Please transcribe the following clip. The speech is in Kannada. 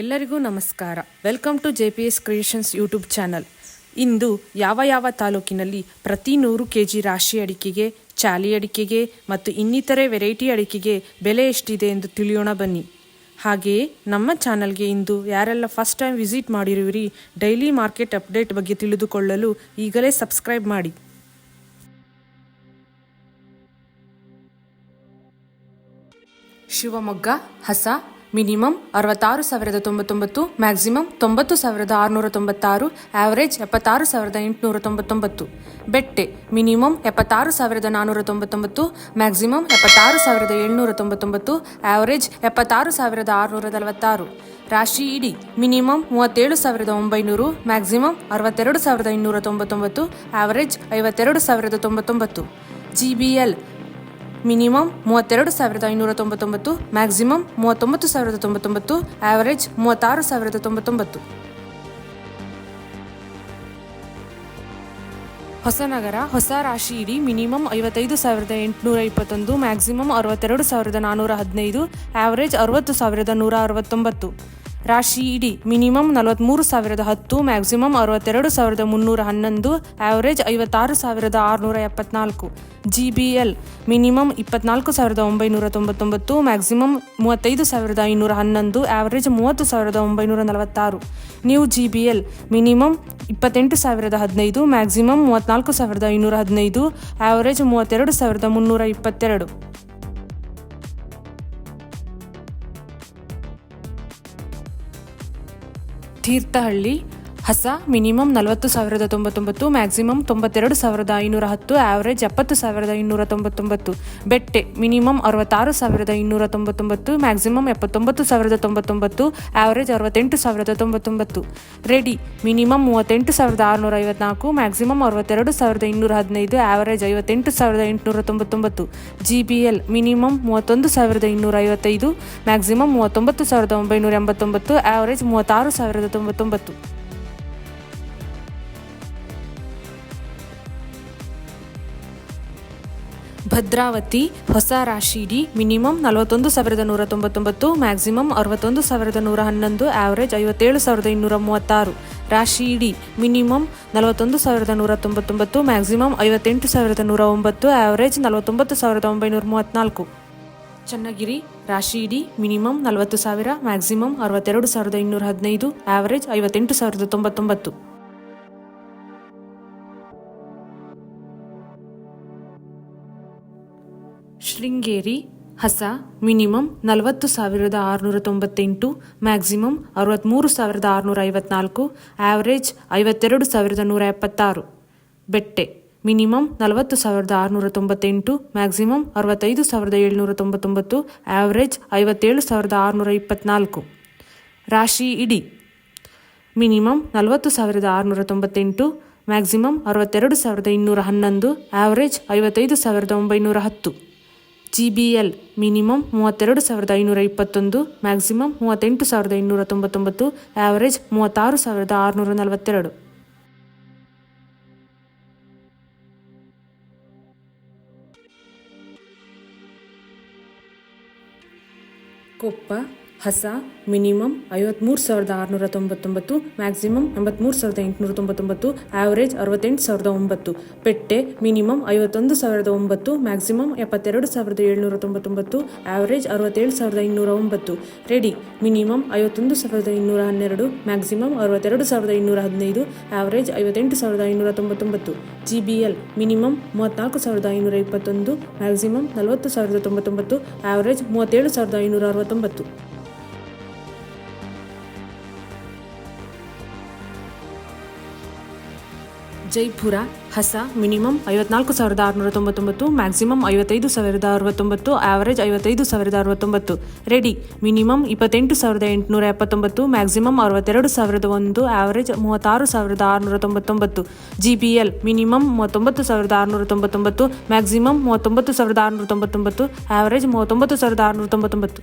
ಎಲ್ಲರಿಗೂ ನಮಸ್ಕಾರ. Welcome to J P S creations YouTube channel ಇಂದು ಯಾವ ಯಾವ ತಾಲೂಕಿನಲ್ಲಿ ಪ್ರತಿ ನೂರು ಕೆ ಜಿ ರಾಶಿ ಅಡಿಕೆಗೆ, ಚಾಲಿ ಅಡಿಕೆಗೆ ಮತ್ತು ಇನ್ನಿತರೆ ವೆರೈಟಿ ಅಡಿಕೆಗೆ ಬೆಲೆ ಎಷ್ಟಿದೆ ಎಂದು ತಿಳಿಯೋಣ ಬನ್ನಿ. ಹಾಗೆಯೇ ನಮ್ಮ ಚಾನಲ್ಗೆ ಇಂದು ಯಾರೆಲ್ಲ ಫಸ್ಟ್ ಟೈಮ್ ವಿಸಿಟ್ ಮಾಡಿರುವಿರಿ ಡೈಲಿ ಮಾರ್ಕೆಟ್ ಅಪ್ಡೇಟ್ ಬಗ್ಗೆ ತಿಳಿದುಕೊಳ್ಳಲು ಈಗಲೇ ಸಬ್ಸ್ಕ್ರೈಬ್ ಮಾಡಿ. ಶಿವಮೊಗ್ಗ, ಹಸ ಮಿನಿಮಮ್ ಅರವತ್ತಾರು ಸಾವಿರದ ತೊಂಬತ್ತೊಂಬತ್ತು, ಮ್ಯಾಕ್ಸಿಮಮ್ ತೊಂಬತ್ತು ಸಾವಿರದ ಆರುನೂರ ತೊಂಬತ್ತಾರು, ಆವರೇಜ್ ಎಪ್ಪತ್ತಾರು ಸಾವಿರದ ಎಂಟುನೂರ ತೊಂಬತ್ತೊಂಬತ್ತು. ಬೆಟ್ಟೆ, ಮಿನಿಮಮ್ ಎಪ್ಪತ್ತಾರು ಸಾವಿರದ ನಾನ್ನೂರ ತೊಂಬತ್ತೊಂಬತ್ತು, ಮ್ಯಾಕ್ಸಿಮಮ್ ಎಪ್ಪತ್ತಾರು ಸಾವಿರದ ಏಳ್ನೂರ ತೊಂಬತ್ತೊಂಬತ್ತು, ಆವರೇಜ್ ಎಪ್ಪತ್ತಾರು ಸಾವಿರದ ಆರುನೂರ ನಲವತ್ತಾರು. ರಾಶಿ ಇಡಿ, ಮಿನಿಮಮ್ ಮೂವತ್ತೇಳು ಸಾವಿರದ ಒಂಬೈನೂರು, ಮ್ಯಾಕ್ಸಿಮಮ್ ಅರವತ್ತೆರಡು ಸಾವಿರದ ಇನ್ನೂರ ತೊಂಬತ್ತೊಂಬತ್ತು, ಆವರೇಜ್ ಐವತ್ತೆರಡು ಸಾವಿರದ ತೊಂಬತ್ತೊಂಬತ್ತು. ಜಿ ಬಿ ಎಲ್ ಮಿನಿಮಮ್ ಮೂವತ್ತೆರಡು ಸಾವಿರದ ಐನೂರ ತೊಂಬತ್ತೊಂಬತ್ತು, ಮ್ಯಾಕ್ಸಿಮಮ್ ಮೂವತ್ತೊಂಬತ್ತು ಸಾವಿರದ ತೊಂಬತ್ತೊಂಬತ್ತು, ಆವರೇಜ್ ಮೂವತ್ತಾರು ಸಾವಿರದ ತೊಂಬತ್ತೊಂಬತ್ತು. ಹೊಸನಗರ, ಹೊಸ ರಾಶಿ ಇಡಿ ಮಿನಿಮಮ್ ಐವತ್ತೈದು ಸಾವಿರದ ಎಂಟುನೂರ ಇಪ್ಪತ್ತೊಂದು, ಮ್ಯಾಕ್ಸಿಮಮ್ ಅರವತ್ತೆರಡು ಸಾವಿರದ ನಾನ್ನೂರ ಹದಿನೈದು, ಆವರೇಜ್ ಅರವತ್ತು ಸಾವಿರದ ನೂರ ಅರವತ್ತೊಂಬತ್ತು. ರಾಶಿ ಇಡಿ ಮಿನಿಮಮ್ ನಲವತ್ತ್ಮೂರು ಸಾವಿರದ ಹತ್ತು, ಮ್ಯಾಕ್ಸಿಮಮ್ ಅರವತ್ತೆರಡು ಸಾವಿರದ ಮುನ್ನೂರ ಹನ್ನೊಂದು ಆವರೇಜ್ ಐವತ್ತಾರು ಸಾವಿರದ ಆರುನೂರ ಎಪ್ಪತ್ನಾಲ್ಕು. ಜಿ ಬಿ ಎಲ್ ಮಿನಿಮಮ್ ಇಪ್ಪತ್ನಾಲ್ಕು ಸಾವಿರದ ಒಂಬೈನೂರ ತೊಂಬತ್ತೊಂಬತ್ತು, ಮ್ಯಾಕ್ಸಿಮಮ್ ಮೂವತ್ತೈದು ಸಾವಿರದ ಐನೂರ ಹನ್ನೊಂದು ಆವರೇಜ್ ಮೂವತ್ತು ಸಾವಿರದ ಒಂಬೈನೂರ ನಲವತ್ತಾರು. New G B L minimum ಇಪ್ಪತ್ತೆಂಟು ಸಾವಿರದ ಹದಿನೈದು, ಮ್ಯಾಕ್ಸಿಮಮ್ ಮೂವತ್ತ್ನಾಲ್ಕು ಸಾವಿರದ ಐನೂರ ಹದಿನೈದು ಆವರೇಜ್ ಮೂವತ್ತೆರಡು ಸಾವಿರದ ಮುನ್ನೂರ ಇಪ್ಪತ್ತೆರಡು. ತೀರ್ಥಹಳ್ಳಿ ಹಸ, ಮಿನಿಮಮ್ ನಲವತ್ತು ಸಾವಿರದ ತೊಂಬತ್ತೊಂಬತ್ತು, ಮ್ಯಾಕ್ಸಿಮಮ್ ತೊಂಬತ್ತೆರಡು ಸಾವಿರದ ಐನೂರ ಹತ್ತು, ಆವರೇಜ್ ಎಪ್ಪತ್ತು ಸಾವಿರದ ಇನ್ನೂರ ತೊಂಬತ್ತೊಂಬತ್ತು. ಬೆಟ್ಟೆ, ಮಿನಿಮಮ್ ಅರವತ್ತಾರು ಸಾವಿರದ ಇನ್ನೂರ ತೊಂಬತ್ತೊಂಬತ್ತು, ಮ್ಯಾಕ್ಸಿಮಮ್ ಎಪ್ಪತ್ತೊಂಬತ್ತು ಸಾವಿರದ ತೊಂಬತ್ತೊಂಬತ್ತು, ಆವರೇಜ್ ಅರವತ್ತೆಂಟು ಸಾವಿರದ ತೊಂಬತ್ತೊಂಬತ್ತು. ರೆಡಿ, ಮಿನಿಮಮ್ ಮೂವತ್ತೆಂಟು ಸಾವಿರದ ಆರುನೂರ ಐವತ್ನಾಲ್ಕು, ಮ್ಯಾಕ್ಸಿಮಮ್ ಅರವತ್ತೆರಡು ಸಾವಿರದ ಇನ್ನೂರ ಹದಿನೈದು, ಆವರೇಜ್ ಐವತ್ತೆಂಟು ಸಾವಿರದ ಎಂಟುನೂರ ತೊಂಬತ್ತೊಂಬತ್ತು. ಜಿ ಬಿ ಎಲ್ ಮಿನಿಮಮ್ ಮೂವತ್ತೊಂದು ಸಾವಿರದ ಇನ್ನೂರ ಐವತ್ತೈದು, ಮ್ಯಾಕ್ಸಿಮಮ್ ಮೂವತ್ತೊಂಬತ್ತು ಸಾವಿರದ ಒಂಬೈನೂರ ಎಂಬತ್ತೊಂಬತ್ತು, ಆವರೇಜ್ ಮೂವತ್ತಾರು ಸಾವಿರದ ತೊಂಬತ್ತೊಂಬತ್ತು. ಭದ್ರಾವತಿ, ಹೊಸ ರಾಶಿ ಇಡಿ ಮಿನಿಮಮ್ ನಲವತ್ತೊಂದು ಸಾವಿರದ ನೂರ ತೊಂಬತ್ತೊಂಬತ್ತು, ಮ್ಯಾಕ್ಸಿಮಮ್ ಅರವತ್ತೊಂದು ಸಾವಿರದ ನೂರ ಹನ್ನೊಂದು, ಆವರೇಜ್ ಐವತ್ತೇಳು ಸಾವಿರದ ಇನ್ನೂರ ಮೂವತ್ತಾರು. ರಾಶಿ ಇಡಿ ಮಿನಿಮಮ್ ನಲವತ್ತೊಂದು ಸಾವಿರದ ನೂರ ತೊಂಬತ್ತೊಂಬತ್ತು, ಮ್ಯಾಕ್ಸಿಮಮ್ ಐವತ್ತೆಂಟು ಸಾವಿರದ ನೂರ ಒಂಬತ್ತು, ಆವರೇಜ್ ನಲವತ್ತೊಂಬತ್ತು ಸಾವಿರದ ಒಂಬೈನೂರ ಮೂವತ್ತ್ನಾಲ್ಕು ಚನ್ನಗಿರಿ, ರಾಶಿ ಇಡಿ ಮಿನಿಮಮ್ ನಲವತ್ತು ಸಾವಿರ, ಮ್ಯಾಕ್ಸಿಮಮ್ ಅರವತ್ತೆರಡು ಸಾವಿರದ ಇನ್ನೂರ ಹದಿನೈದು, ಆವರೇಜ್ ಐವತ್ತೆಂಟು ಸಾವಿರದ ತೊಂಬತ್ತೊಂಬತ್ತು. ಶೃಂಗೇರಿ, ಹಸ, ಮಿನಿಮಮ್ ನಲವತ್ತು ಸಾವಿರದ ಆರುನೂರ ತೊಂಬತ್ತೆಂಟು, ಮ್ಯಾಕ್ಸಿಮಮ್ ಅರವತ್ತ್ಮೂರು ಸಾವಿರದ ಆರುನೂರ ಐವತ್ನಾಲ್ಕು, ಆವರೇಜ್ ಐವತ್ತೆರಡು ಸಾವಿರದ ನೂರ ಎಪ್ಪತ್ತಾರು. ಬೆಟ್ಟೆ, ಮಿನಿಮಮ್ ನಲವತ್ತು ಸಾವಿರದ ಆರುನೂರ ತೊಂಬತ್ತೆಂಟು, ಮ್ಯಾಕ್ಸಿಮಮ್ ಅರವತ್ತೈದು ಸಾವಿರದ ಏಳ್ನೂರ ತೊಂಬತ್ತೊಂಬತ್ತು, ಆವರೇಜ್ ಐವತ್ತೇಳು ಸಾವಿರದ ಆರುನೂರ ಇಪ್ಪತ್ತ್ನಾಲ್ಕು ರಾಶಿ ಇಡಿ, ಮಿನಿಮಮ್ ನಲವತ್ತು ಸಾವಿರದ ಆರುನೂರ ತೊಂಬತ್ತೆಂಟು, ಮ್ಯಾಕ್ಸಿಮಮ್ ಅರವತ್ತೆರಡು ಸಾವಿರದ ಇನ್ನೂರ ಹನ್ನೊಂದು, ಆವರೇಜ್ ಐವತ್ತೈದು ಸಾವಿರದ ಒಂಬೈನೂರ ಹತ್ತು. ಜಿ ಬಿ ಎಲ್ ಮಿನಿಮಮ್ ಮೂವತ್ತೆರಡು ಸಾವಿರದ ಐನೂರ ಇಪ್ಪತ್ತೊಂದು, ಮ್ಯಾಕ್ಸಿಮಮ್ ಮೂವತ್ತೆಂಟು ಸಾವಿರದ ಇನ್ನೂರ ತೊಂಬತ್ತೊಂಬತ್ತು, ಆವರೇಜ್ ಮೂವತ್ತಾರು ಸಾವಿರದ ಆರುನೂರ ನಲವತ್ತೆರಡು. ಕೊಪ್ಪ ಹಸ ಮಿನಿಮಮ್ ಐವತ್ತ್ಮೂರು ಸಾವಿರದ ಆರುನೂರ ತೊಂಬತ್ತೊಂಬತ್ತು, ಮ್ಯಾಕ್ಸಿಮಮ್ ಎಂಬತ್ತ್ಮೂರು ಸಾವಿರದ ಎಂಟುನೂರ ತೊಂಬತ್ತೊಂಬತ್ತು, ಆವರೇಜ್ ಅರವತ್ತೆಂಟು ಸಾವಿರದ ಒಂಬತ್ತು. ಪೆಟ್ಟೆ ಮಿನಿಮಮ್ ಐವತ್ತೊಂದು ಸಾವಿರದ ಒಂಬತ್ತು, ಮ್ಯಾಕ್ಸಿಮಮ್ ಎಪ್ಪತ್ತೆರಡು ಸಾವಿರದ ಏಳ್ನೂರ ತೊಂಬತ್ತೊಂಬತ್ತು, ಆವರೇಜ್ ಅರವತ್ತೇಳು ಸಾವಿರದ ಇನ್ನೂರ ಒಂಬತ್ತು. ರೆಡಿ ಮಿನಿಮಮ್ ಐವತ್ತೊಂದು ಸಾವಿರದ ಇನ್ನೂರ ಹನ್ನೆರಡು, ಮ್ಯಾಕ್ಸಿಮಮ್ ಅರವತ್ತೆರಡು ಸಾವಿರದ ಇನ್ನೂರ ಹದಿನೈದು, ಆವರೇಜ್ ಐವತ್ತೆಂಟು ಸಾವಿರದ ಐನೂರ ತೊಂಬತ್ತೊಂಬತ್ತು. ಜಿ ಬಿ ಎಲ್ ಮಿನಿಮಮ್ ಮೂವತ್ತ್ನಾಲ್ಕು ಸಾವಿರದ ಐನೂರ ಇಪ್ಪತ್ತೊಂದು, ಮ್ಯಾಕ್ಸಿಮಮ್ ನಲವತ್ತು ಸಾವಿರದ ತೊಂಬತ್ತೊಂಬತ್ತು, ಆವರೇಜ್ ಮೂವತ್ತೇಳು ಸಾವಿರದ ಐನೂರ ಅರವತ್ತೊಂಬತ್ತು. ಜೈಪುರ, ಹಸ, ಮಿನಿಮಮ್ ಐವತ್ನಾಲ್ಕು ಸಾವಿರದ ಆರುನೂರ ತೊಂಬತ್ತೊಂಬತ್ತು ಮ್ಯಾಕ್ಸಿಮಮ್ ಐವತ್ತೈದು ಸಾವಿರದ ಅರವತ್ತೊಂಬತ್ತು ಆವರೇಜ್ ಐವತ್ತೈದು ಸಾವಿರದ ಅರವತ್ತೊಂಬತ್ತು. ರೆಡಿ ಮಿನಿಮಮ್ ಇಪ್ಪತ್ತೆಂಟು ಸಾವಿರದ ಎಂಟುನೂರ ಎಪ್ಪತ್ತೊಂಬತ್ತು, ಮ್ಯಾಕ್ಸಿಮಮ್ ಅರವತ್ತೆರಡು ಸಾವಿರದ ಒಂದು ಆವರೇಜ್ ಮೂವತ್ತಾರು ಸಾವಿರದ ಆರುನೂರ ತೊಂಬತ್ತೊಂಬತ್ತು ಜಿ ಬಿ ಎಲ್ ಮಿನಿಮಮ್ ಮೂವತ್ತೊಂಬತ್ತು ಸಾವಿರದ ಆರುನೂರ ತೊಂಬತ್ತೊಂಬತ್ತು ಮ್ಯಾಕ್ಸಿಮಮ್ ಮೂವತ್ತೊಂಬತ್ತು ಸಾವಿರದ ಆರುನೂರ ತೊಂಬತ್ತೊಂಬತ್ತು ಆವರೇಜ್ ಮೂವತ್ತೊಂಬತ್ತು ಸಾವಿರದ ಆರುನೂರ ತೊಂಬತ್ತೊಂಬತ್ತು